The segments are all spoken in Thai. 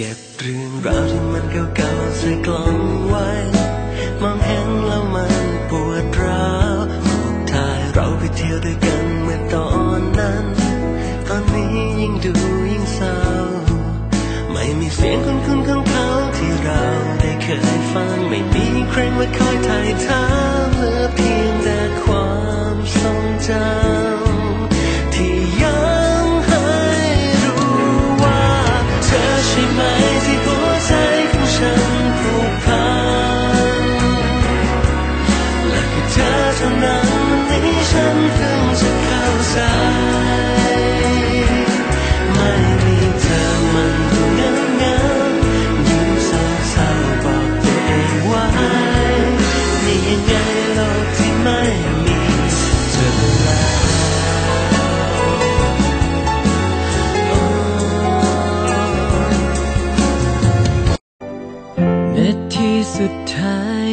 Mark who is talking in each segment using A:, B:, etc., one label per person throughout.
A: ก็บเรื่องราวที่มันเก่าๆใส่กล่องไว้ มองเห็นแล้วมันปวดร้าวรูปถ่ายเราไปเที่ยวด้วยกันเมื่อตอนนั้น ตอนนี้ยิ่งดูยิ่งเศร้า ไม่มีเสียงคุ้นๆของเขาที่เราได้เคยฟัง ไม่มีใครมาคอยถ่ายถามเหลือเพียงแต่ความทรงจำ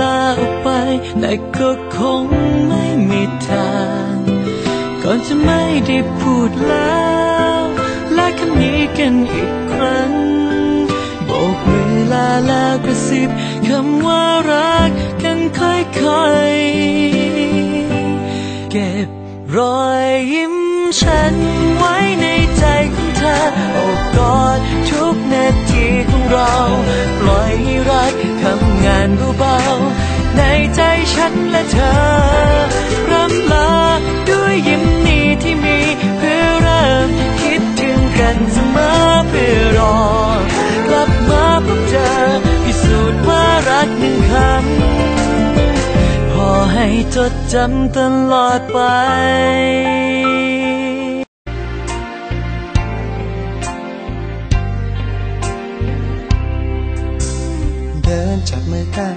B: ลาออกไป แต่ก็คงไม่มีทาง ก่อนจะไม่ได้พูดแล้วและคำนี้กันอีกครั้งโบกมือลาแล้วกระซิบคำว่ารักกันค่อยๆ เก็บรอยยิ้มฉันไว้ในใจของเธอโอบกอดทุกนาทีของเรา ฉันและเธอร่ำลาด้วยยิ้มนี้ที่มีเพื่อเริ่มคิดถึงกันเสมอเพื่อรอกลับมาพบเจอพิสูจน์ว่ารักหนึ่งคำพอให้จดจำตลอดไป
C: เดินจับมือกัน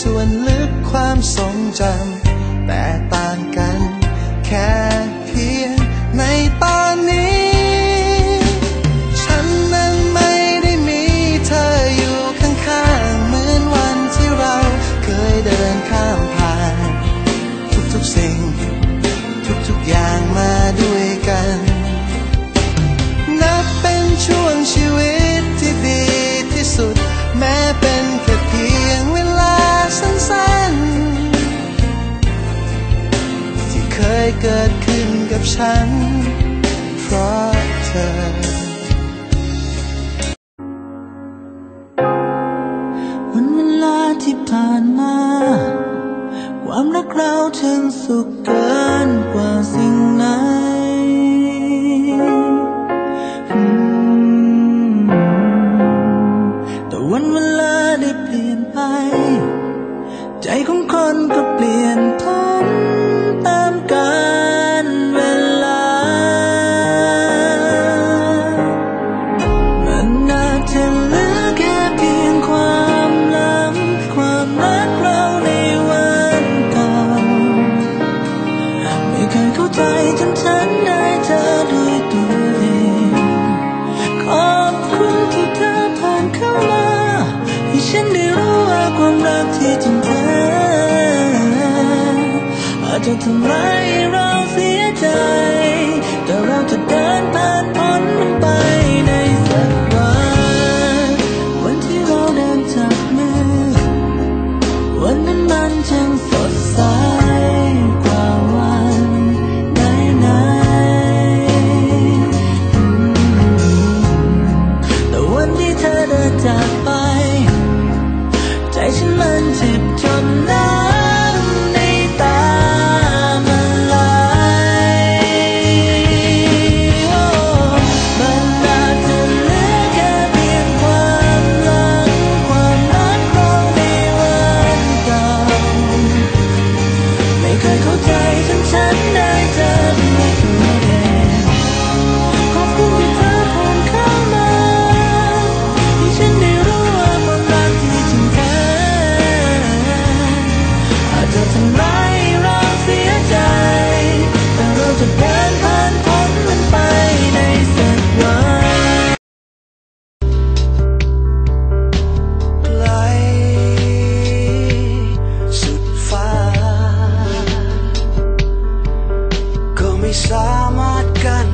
C: ส่วนลึกความทรงจำแต่ต่างกันแค่ ฉันเพราะเธอ
B: วันเวลาที่ผ่านมา ความรักเราถึงสุขเกินกว่าสิ่งไหนแต่วันเวลาได้เปลี่ยนไป ใจของคนก็เปลี่ยนพัน จะทำให้เราเสียใจ
D: diselamatkan.